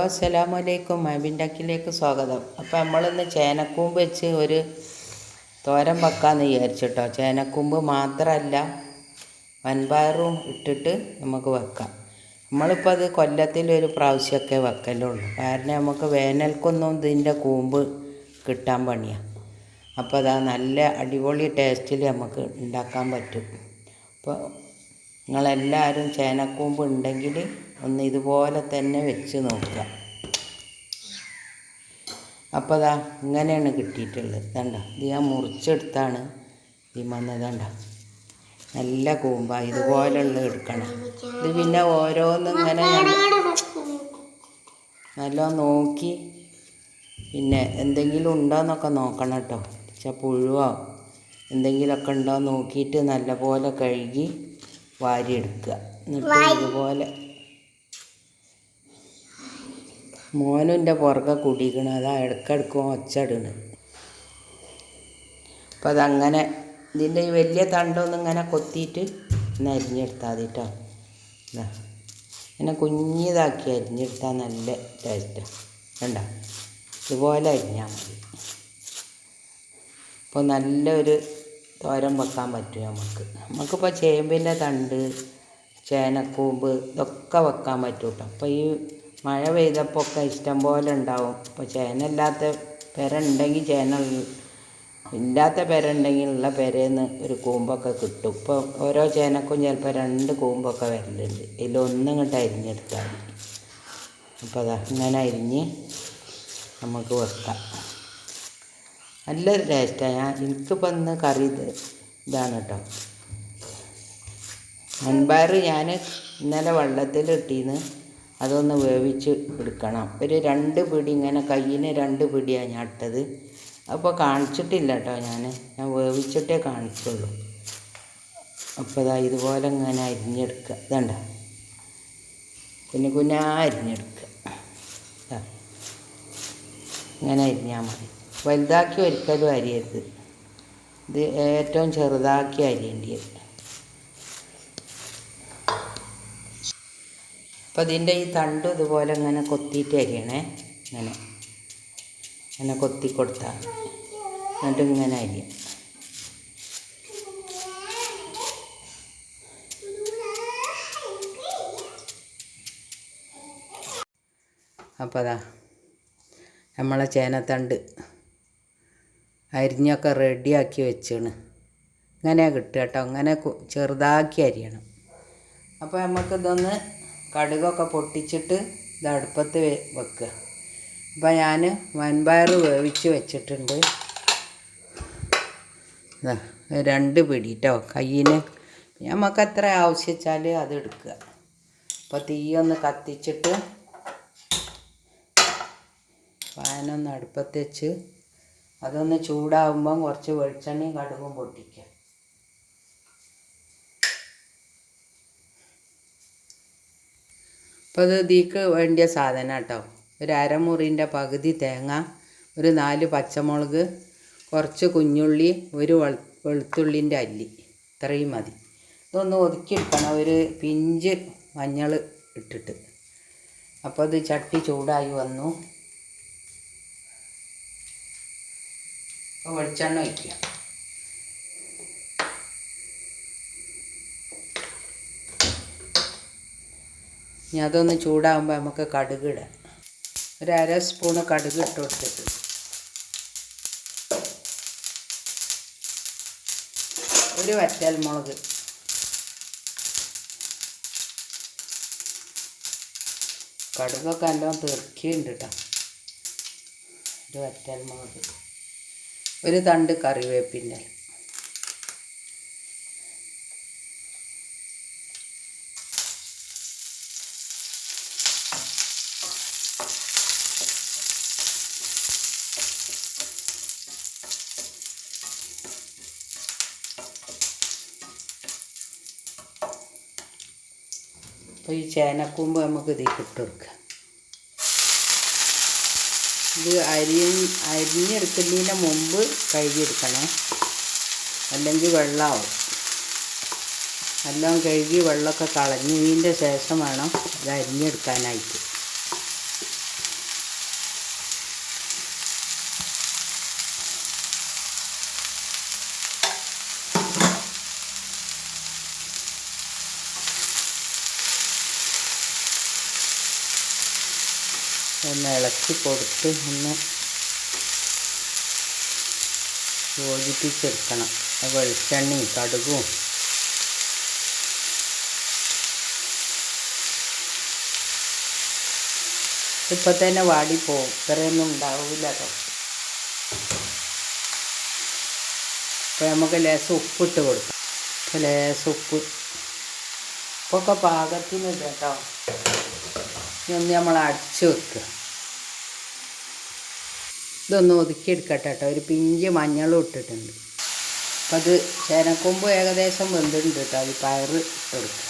അസ്സലാമലൈക്കും. മൈബിൻഡക്കിലേക്ക് സ്വാഗതം. അപ്പോൾ നമ്മളിന്ന് ചേനക്കൂമ്പ് വെച്ച് ഒരു തോരൻ വെക്കാമെന്ന് വിചാരിച്ചിട്ടോ. ചേനക്കൂമ്പ് മാത്രമല്ല വൻപയറും ഇട്ടിട്ട് നമുക്ക് വെക്കാം. നമ്മളിപ്പോൾ അത് കൊല്ലത്തിൽ ഒരു പ്രാവശ്യമൊക്കെ വെക്കലുള്ളൂ കാരണം നമുക്ക് വേനൽക്കൊന്നും ഇതിന്റെ കൂമ്പ് കിട്ടാൻ പണിയാണ് അപ്പോൾ അതാ നല്ല അടിപൊളി ടേസ്റ്റിൽ നമുക്ക് ഉണ്ടാക്കാൻ പറ്റും. അപ്പോൾ നിങ്ങളെല്ലാവരും ചേനക്കൂമ്പ് ഉണ്ടെങ്കിൽ ഒന്ന് ഇതുപോലെ തന്നെ വെച്ച് നോക്കുക. അപ്പോൾ അതാ ഇങ്ങനെയാണ് കിട്ടിയിട്ടുള്ളത്. കണ്ട? ഇത് ഞാൻ മുറിച്ചെടുത്താണ്. ഈ വന്നതണ്ട നല്ല കൂമ്പ. ഇതുപോലുള്ള എടുക്കണം. ഇത് പിന്നെ ഓരോന്നും ഇങ്ങനെ നല്ല നോക്കി. പിന്നെ എന്തെങ്കിലും ഉണ്ടോയെന്നൊക്കെ നോക്കണം കേട്ടോ. വെച്ചാൽ പുഴുവോ എന്തെങ്കിലുമൊക്കെ ഉണ്ടോ നോക്കിയിട്ട് നല്ലപോലെ കഴുകി വാരിയെടുക്കുക. എന്നിട്ട് ഇതുപോലെ മോനും എന്റെ പുറകെ കുടിക്കണം. അതാ ഇടക്കിടക്ക് ഒച്ചടണ് അപ്പം അതങ്ങനെ ഇതിന്റെ ഈ വലിയ തണ്ടൊന്നും ഇങ്ങനെ കൊത്തിയിട്ട് ഒന്ന് അരിഞ്ഞെടുത്താൽ മതി കേട്ടോ ഇതാ ഇങ്ങനെ കുഞ്ഞിതാക്കി അരിഞ്ഞെടുത്താൽ നല്ല ടേസ്റ്റ്. വേണ്ട ഇതുപോലെ അരിഞ്ഞാൽ മതി. അപ്പോൾ നല്ലൊരു തോരൻ വെക്കാൻ പറ്റും നമുക്ക് നമുക്കിപ്പോൾ ചേമ്പിന്റെ തണ്ട് ചേനക്കൂമ്പ് ഇതൊക്കെ വെക്കാൻ പറ്റും കേട്ടോ അപ്പോൾ ഈ മഴ പെയ്തപ്പോൾ ഒക്കെ ഇഷ്ടം പോലെ ഉണ്ടാവും. ഇപ്പോൾ ചേനല്ലാത്ത പെര ഉണ്ടെങ്കിൽ ചേന ഇല്ലാത്ത പെര ഉണ്ടെങ്കിൽ ഉള്ള പെരേന്ന് ഒരു കൂമ്പൊക്കെ കിട്ടും. ഇപ്പോൾ ഓരോ ചേനക്കും ചിലപ്പോൾ രണ്ട് കൂമ്പൊക്കെ വരലുണ്ട്. ഇതിലൊന്നും ഇങ്ങോട്ട് അരിഞ്ഞെടുത്താൽ മതി. അപ്പോൾ അതാ ഇങ്ങനെ അരിഞ്ഞ് നമുക്ക് വെക്കാം. നല്ലൊരു ടേസ്റ്റാണ് ഞാൻ എനിക്കിപ്പോൾ ഇന്ന് കറി ഇത് ഇതാണ് കേട്ടോ മൺപയർ ഞാൻ ഇന്നലെ വെള്ളത്തിലിട്ടീന്ന് അതൊന്ന് വേവിച്ച് എടുക്കണം. ഒരു രണ്ട് പിടി ഇങ്ങനെ കയ്യിന് രണ്ട് പിടിയാണ് ഞാൻ ഇട്ടത്. അപ്പോൾ കാണിച്ചിട്ടില്ല കേട്ടോ ഞാൻ ഞാൻ വേവിച്ചിട്ടേ കാണിച്ചുള്ളൂ. അപ്പോൾ ഇതാ ഇതുപോലെ ഇങ്ങനെ അരിഞ്ഞെടുക്കുക ഇതണ്ട. കുഞ്ഞു കുഞ്ഞാ അരിഞ്ഞെടുക്കുക ഇങ്ങനെ അരിഞ്ഞാൽ മതി. വലുതാക്കി ഒരിക്കലും അരിയരുത്. ഇത് ഏറ്റവും ചെറുതാക്കി അരിയേണ്ടത് അപ്പം ഇതിന്റെ ഈ തണ്ട് ഇതുപോലെ ഇങ്ങനെ കൊത്തിയിട്ട് അരിയണേ. ഇങ്ങനെ. ഇങ്ങനെ കൊത്തി കൊടുത്താൽ എന്നിട്ട് ഇങ്ങനെ അരിയാം. അപ്പോൾ അതാ നമ്മളെ ചേനത്തണ്ട് അരിഞ്ഞൊക്കെ റെഡിയാക്കി വെച്ചാണ്. ഇങ്ങനെ കിട്ടുക കേട്ടോ. അങ്ങനെ ചെറുതാക്കി അരിയണം. അപ്പോൾ നമുക്കിതൊന്ന് കടുകൊക്കെ പൊട്ടിച്ചിട്ട് ഇത് അടുപ്പത്ത് വെക്കുക. അപ്പം ഞാൻ വൻപയർ വേവിച്ച് വെച്ചിട്ടുണ്ട്. രണ്ട് പിടി കയ്യിന് നമുക്ക് എത്ര ആവശ്യച്ചാൽ അത് എടുക്കുക. അപ്പോൾ തീയൊന്ന് കത്തിച്ചിട്ട് പാനൊന്ന് അടുപ്പത്ത് വെച്ച് അതൊന്ന് ചൂടാവുമ്പം കുറച്ച് വെളിച്ചെണ്ണയും കടുകും പൊട്ടിക്കുക. അപ്പോൾ അത് ഇതിക്ക് സാധനം കേട്ടോ ഒരു അരമുറിന്റെ പകുതി തേങ്ങ ഒരു നാല് പച്ചമുളക് കുറച്ച് കുഞ്ഞുള്ളി ഒരു വെളുത്തുള്ളിന്റെ അല്ലി. ഇത്രയും മതി. ഇതൊന്ന് ഒതുക്കിയെടുക്കണം. ഒരു പിഞ്ച് മഞ്ഞൾ ഇട്ടിട്ട്. അപ്പോൾ അത് ചട്ടി ചൂടായി വന്നു. അപ്പോൾ വെളിച്ചെണ്ണ വയ്ക്കുക ഇനി അതൊന്ന് ചൂടാകുമ്പോൾ നമുക്ക് കടുക് ഇടാം ഒരു അര സ്പൂണ് കടുക് ഇട്ട് കൊടുത്തിട്ട്. ഒരു വറ്റൽ മുളക്. കടുകൊക്കെ നല്ലോണം തെറുക്കിയുണ്ട് കേട്ടോ ഒരു വറ്റൽ മുളക്. ഒരു തണ്ട് കറിവേപ്പിന്റെ അപ്പോൾ ഈ ചേനക്കൂമ്പ് നമുക്ക് ഇതിൽ ഇട്ട് കൊടുക്കാം ഇത് അരി അരിഞ്ഞെടുക്കുന്നതിന് മുമ്പ് കഴുകിയെടുക്കണേ. അല്ലെങ്കിൽ വെള്ളമാവും. എല്ലാം കഴുകി വെള്ളമൊക്കെ കളഞ്ഞതിന്റെ ശേഷം വേണം ഇത് അരിഞ്ഞെടുക്കാനായിട്ട്. ഇളക്കി കൊടുത്ത് ഒന്ന് യോജിപ്പിച്ചെടുക്കണം. ആ വെളിച്ചെണ്ണയും കടുകും. ഇപ്പം തന്നെ വാടിപ്പോവും ഇത്രയൊന്നും ഉണ്ടാവില്ല കേട്ടോ. അപ്പോൾ നമുക്ക് ലേശം ഉപ്പിട്ട് കൊടുക്കാം. അപ്പോൾ ലേശം ഉപ്പ്. ഇപ്പൊക്കെ പാകത്തിന് കേട്ടോ. ഇനി ഒന്ന് നമ്മൾ അടിച്ചു വെക്കുക. ഇതൊന്ന് ഒതുക്കിയെടുക്കട്ടെ കേട്ടോ. ഒരു പിഞ്ച് മഞ്ഞളും ഇട്ടിട്ടുണ്ട്. അപ്പം അത് ചേനക്കൊമ്പ് ഏകദേശം വെന്തിട്ടുണ്ട് കേട്ടോ. അത് പയറ് ഇട്ടെടുക്കുക.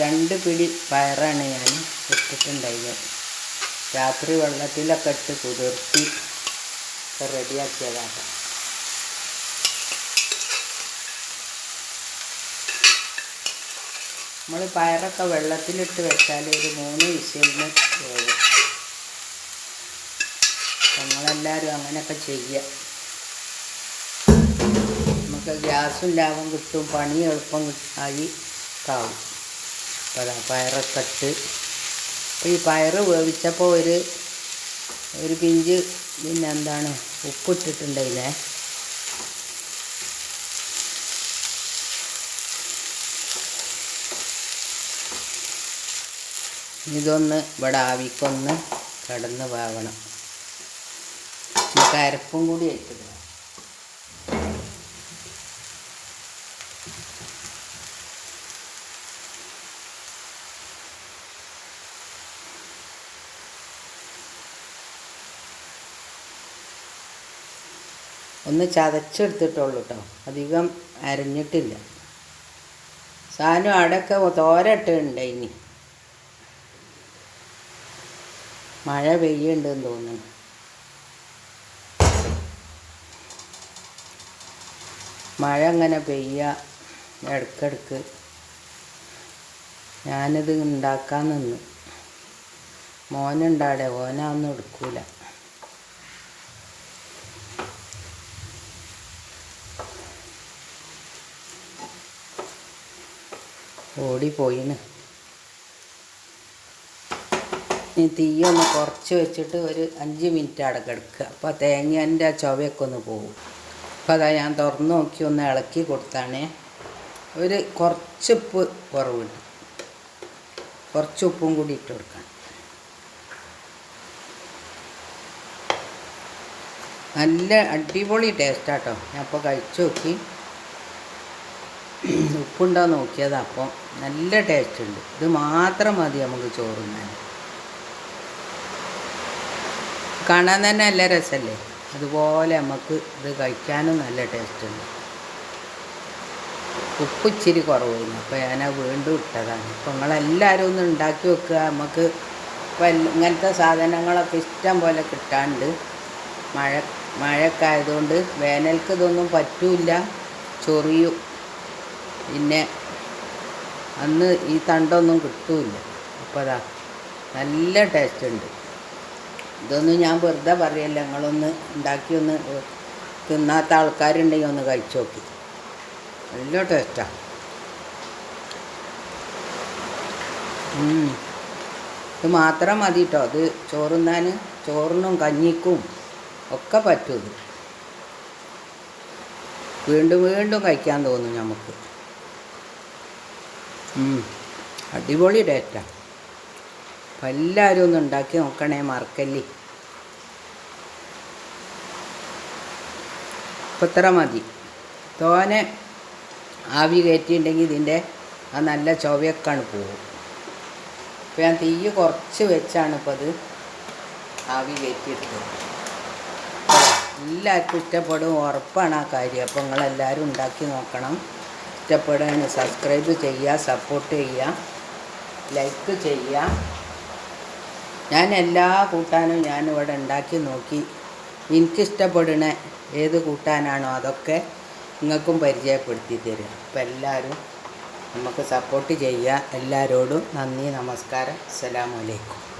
രണ്ട് പിടി പയറാണ് ഞാൻ ഇട്ടിട്ടുണ്ടായത്. രാത്രി വെള്ളത്തിലൊക്കെ ഇട്ട് കുതിർത്തി റെഡിയാക്കിയതാണ്. നമ്മൾ പയറൊക്കെ വെള്ളത്തിലിട്ട് വെച്ചാൽ ഒരു മൂന്ന് വിസിലിന് വേവും. നമ്മളെല്ലാവരും അങ്ങനെയൊക്കെ ചെയ്യുക. നമുക്ക് ഗ്യാസും ലാഭം കിട്ടും പണി എളുപ്പം ആയി കാവും അപ്പോൾ പയറൊക്കെ ഇട്ട് അപ്പോൾ ഈ പയറ് വേവിച്ചപ്പോൾ ഒരു ഒരു പിഞ്ച് പിന്നെ എന്താണ് ഉപ്പിട്ടിട്ടുണ്ടായില്ലേ? ഇതൊന്ന് ഇവിടെ ആവിക്കൊന്ന് കിടന്ന് വേവണം. നമുക്ക് അരപ്പും കൂടി ആയിട്ട് ഒന്ന് ചതച്ചെടുത്തിട്ടുള്ളൂ കേട്ടോ അധികം അരഞ്ഞിട്ടില്ല. സാധനം അവിടെയൊക്കെ തോരട്ടുണ്ട് ഇനി. മഴ പെയ്യുണ്ടെന്ന് തോന്നുന്നു. മഴ അങ്ങനെ പെയ്യുക ഇടയ്ക്കിടയ്ക്ക് ഞാനിത് ഉണ്ടാക്കാൻ നിന്നു. മോനുണ്ടാടെ ഓനൊന്നും എടുക്കൂല. ഓടിപ്പോയിന് ഇനി തീയൊന്ന് കുറച്ച് വെച്ചിട്ട് ഒരു അഞ്ച് മിനിറ്റ് അടക്കെടുക്കുക കിടക്കുക. അപ്പോൾ തേങ്ങേന്റെ ചുവയൊക്കെ ഒന്ന് പോകും അപ്പോൾ അതാ ഞാൻ തുറന്ന് നോക്കി ഒന്ന് ഇളക്കി കൊടുത്താണ്. ഒരു കുറച്ച് ഉപ്പ് കുറവുണ്ട്. കുറച്ച് ഉപ്പും കൂടി ഇട്ട് കൊടുക്കണം നല്ല അടിപൊളി ടേസ്റ്റാട്ടോ ഞാൻ അപ്പോൾ കഴിച്ചു നോക്കി. ഉപ്പുണ്ടോ നോക്കിയതാ അപ്പം. നല്ല ടേസ്റ്റ് ഉണ്ട്. ഇത് മാത്രം മതി നമുക്ക് ചോറുന്നാൻ കാണാൻ തന്നെ നല്ല രസമല്ലേ അതുപോലെ നമുക്ക് ഇത് കഴിക്കാനും നല്ല ടേസ്റ്റ് ഉണ്ട്. ഉപ്പ് ഇച്ചിരി കുറവായിരുന്നു. അപ്പോൾ ഞാൻ വീണ്ടും ഇട്ടതാണ്. അപ്പോൾ നിങ്ങളെല്ലാവരും ഒന്ന് ഉണ്ടാക്കി വെക്കുക. നമുക്ക് ഇപ്പം ഇങ്ങനത്തെ സാധനങ്ങളൊക്കെ ഇഷ്ടം പോലെ കിട്ടാണ്ട് മഴ മഴയൊക്കെ ആയതുകൊണ്ട് വേനൽക്ക് ഇതൊന്നും പറ്റൂല ചൊറിയും. പിന്നെ അന്ന് ഈ തണ്ടൊന്നും കിട്ടൂല അപ്പോൾ അതാ നല്ല ടേസ്റ്റ് ഉണ്ട്. ഇതൊന്നും ഞാൻ വെറുതെ പറയല്ല നിങ്ങളൊന്ന് ഉണ്ടാക്കി ഒന്ന് തിന്നാത്ത ആൾക്കാരുണ്ടെങ്കിൽ ഒന്ന് കഴിച്ചു നോക്കി. നല്ല ടേസ്റ്റാണ് ഇത് മാത്രം മതി കേട്ടോ അത് ചോറുന്നാൻ ചോറിനും കഞ്ഞിക്കും ഒക്കെ പറ്റും ഇത്. വീണ്ടും വീണ്ടും കഴിക്കാൻ തോന്നും നമുക്ക് അടിപൊളി ടേസ്റ്റാണ് അപ്പം എല്ലാവരും ഒന്ന് ഉണ്ടാക്കി നോക്കണേ മറക്കല്ലേ അപ്പം ഇത്ര മതി. തോനെ ആവി കയറ്റിയിട്ടുണ്ടെങ്കിൽ ഇതിന്റെ ആ നല്ല ചുവയൊക്കെയാണ് പോകും. അപ്പോൾ ഞാൻ തീ കുറച്ച് വെച്ചാണ് ഇപ്പോൾ അത് ആവി കയറ്റിയിട്ടത്. എല്ലാവർക്കും ഇഷ്ടപ്പെടും ഉറപ്പാണ് ആ കാര്യം. അപ്പോൾ നിങ്ങളെല്ലാവരും ഉണ്ടാക്കി നോക്കണം. ഇഷ്ടപ്പെടുകയാണ് സബ്സ്ക്രൈബ് ചെയ്യുക സപ്പോർട്ട് ചെയ്യുക ലൈക്ക് ചെയ്യുക. ഞാൻ എല്ലാ കൂട്ടാനും ഞാനിവിടെ ഉണ്ടാക്കി നോക്കി. എനിക്കിഷ്ടപ്പെടുന്ന ഏത് കൂട്ടാനാണോ അതൊക്കെ നിങ്ങൾക്കും പരിചയപ്പെടുത്തി തരിക അപ്പോൾ എല്ലാവരും നമുക്ക് സപ്പോർട്ട് ചെയ്യുക. എല്ലാവരോടും നന്ദി നമസ്കാരം. അസ്സലാമു അലൈക്കും.